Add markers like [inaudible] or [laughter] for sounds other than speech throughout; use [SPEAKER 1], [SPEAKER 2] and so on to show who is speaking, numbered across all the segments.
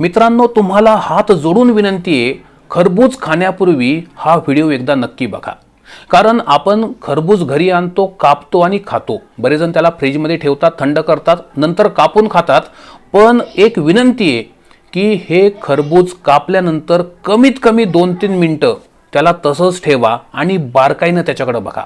[SPEAKER 1] मित्रांनो तुम्हाला हात जोडून विनंती आहे खरबूज खाण्यापूर्वी हा व्हिडिओ एकदा नक्की बघा. कारण आपण खरबूज घरी आणतो कापतो आणि खातो. बरेचजण त्याला फ्रीजमध्ये ठेवतात थंड करतात नंतर कापून खातात. पण एक विनंती आहे की हे खरबूज कापल्यानंतर कमीत कमी दोन तीन मिनटं त्याला तसंच ठेवा आणि बारकाईनं त्याच्याकडे बघा.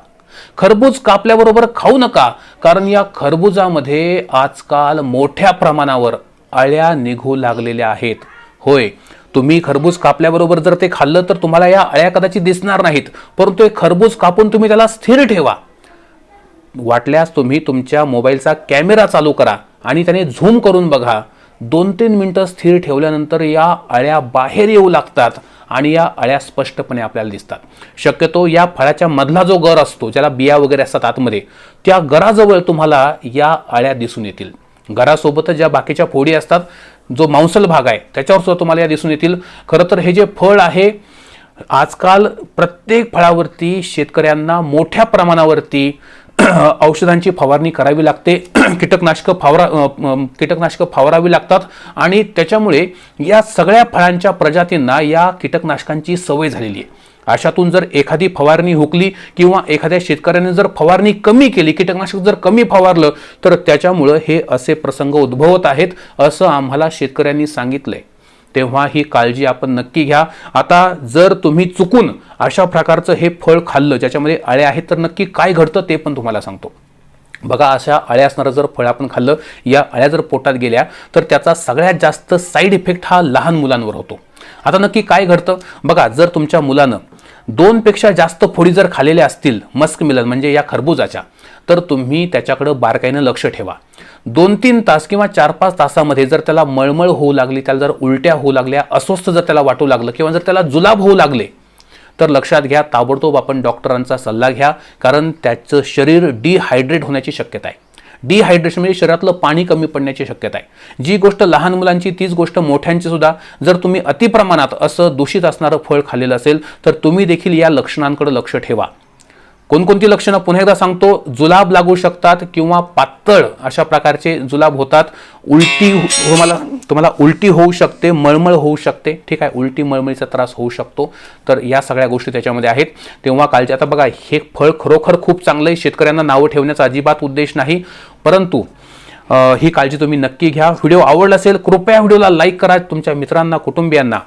[SPEAKER 1] खरबूज कापल्याबरोबर खाऊ नका कारण या खरबुजामध्ये आजकाल मोठ्या प्रमाणावर अळ्या निघू लागलेल्या आहेत. होय तुम्ही खरबूज कापल्याबरोबर जर ते खाल्लं तर तुम्हाला या अळ्या कदाचित दिसणार नाहीत परंतु एक खरबूज कापून तुम्ही त्याला स्थिर ठेवा. वाटल्यास तुम्ही तुमच्या मोबाईलचा कॅमेरा चालू करा आणि त्याने झूम करून बघा. दोन तीन मिनटं स्थिर ठेवल्यानंतर या अळ्या बाहेर येऊ लागतात आणि या अळ्या स्पष्टपणे आपल्याला दिसतात. शक्यतो या फळाच्या मधला जो गर असतो ज्याला बिया वगैरे असतात आतमध्ये त्या गराजवळ तुम्हाला या अळ्या दिसून येतील. घरासोबतच ज्या बाकीच्या फोडी असतात जो मांसल भाग आहे त्याच्यावर सुद्धा तुम्हाला या दिसून येतील. खरं तर हे जे फळ आहे आजकाल प्रत्येक फळावरती शेतकऱ्यांना मोठ्या प्रमाणावरती [clears throat] औषधांची फवारणी करावी लागते. [clears throat] कीटकनाशकं फवारा कीटकनाशकं फवारावी लागतात आणि त्याच्यामुळे या सगळ्या फळांच्या प्रजातींना या कीटकनाशकांची सवय झालेली आहे. अशातून जर एखादी फवारणी हुकली किंवा एखाद्या शेतकऱ्याने जर फवारणी कमी केली कीटकनाशक जर कमी फवारलं तर त्याच्यामुळं हे असे प्रसंग उद्भवत आहेत असं आम्हाला शेतकऱ्यांनी सांगितलंय. तेव्हा ही काळजी आपण नक्की घ्या. आता जर तुम्ही चुकून अशा प्रकारचं हे फळ खाल्लं ज्याच्यामध्ये अळ्या आहेत तर नक्की काय घडतं ते पण तुम्हाला सांगतो. बघा अशा अळ्या असणारं जर फळ आपण खाल्लं या अळ्या जर पोटात गेल्या तर त्याचा सगळ्यात जास्त साईड इफेक्ट हा लहान मुलांवर होतो. आता नक्की काय घडतं? बघा जर तुमच्या मुलानं दोनपेक्षा जास्त फोडी जर खाल्लेल्या असतील मस्क मिलन म्हणजे या खरबुजाच्या तर तुम्ही त्याच्याकडं बारकाईनं लक्ष ठेवा. दोन तीन तास किंवा चार पाच तासामध्ये जर त्याला मळमळ होऊ लागली त्याला जर उलट्या होऊ लागल्या अस्वस्थ जर त्याला वाटू लागलं किंवा जर त्याला जुलाब होऊ लागले तर लक्षात घ्या ताबडतोब आपण डॉक्टरांचा सल्ला घ्या कारण त्याचं शरीर डिहायड्रेट होण्याची शक्यता आहे. डिहायड्रेशन म्हणजे शरीरातलं पाणी कमी पडण्याची शक्यता आहे. जी गोष्ट लहान मुलांची तीच गोष्ट मोठ्यांची सुद्धा जर तुम्ही अतिप्रमाणात असं दूषित असणारं फळ खाल्लेलं असेल तर तुम्ही देखील या लक्षणांकडे लक्ष ठेवा. कोणकोणती लक्षणं पुन्हा एकदा सांगतो. जुलाब लागू शकतात किंवा पातळ अशा प्रकारचे जुलाब होतात. उलटी हो, हो तुम्हाला तुम्हाला उलटी होऊ शकते मळमळ होऊ शकते. ठीक आहे उलटी मळमळीचा त्रास होऊ शकतो. तर या सगळ्या गोष्टी त्याच्यामध्ये आहेत. तेव्हा कालचे आता बघा हे फळ खरोखर खूप चांगलं आहे. शेतकऱ्यांना नावं ठेवण्याचा अजिबात उद्देश नाही. परंतु ही काळजी तुम्ही नक्की घ्या. व्हिडिओ आवडला असेल कृपया व्हिडिओला लाईक करा. तुमच्या मित्रांना कुटुंबियांना.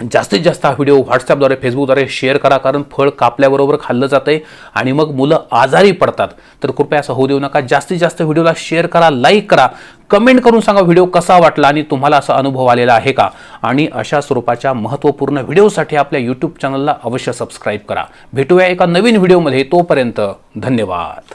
[SPEAKER 1] जास्तीत जास्त हा व्हिडिओ व्हॉट्सअपद्वारे फेसबुकद्वारे शेअर करा कारण फळ कापल्याबरोबर खाल्लं जातंय आणि मग मुलं आजारी पडतात. तर कृपया असं होऊ देऊ नका. जास्तीत जास्त व्हिडिओला शेअर करा लाईक करा कमेंट करून सांगा व्हिडिओ कसा वाटला आणि तुम्हाला असा अनुभव आलेला आहे का? आणि अशा स्वरूपाच्या महत्त्वपूर्ण व्हिडिओसाठी आपल्या यूट्यूब चॅनलला अवश्य सबस्क्राईब करा. भेटूया एका नवीन व्हिडिओमध्ये. तोपर्यंत धन्यवाद.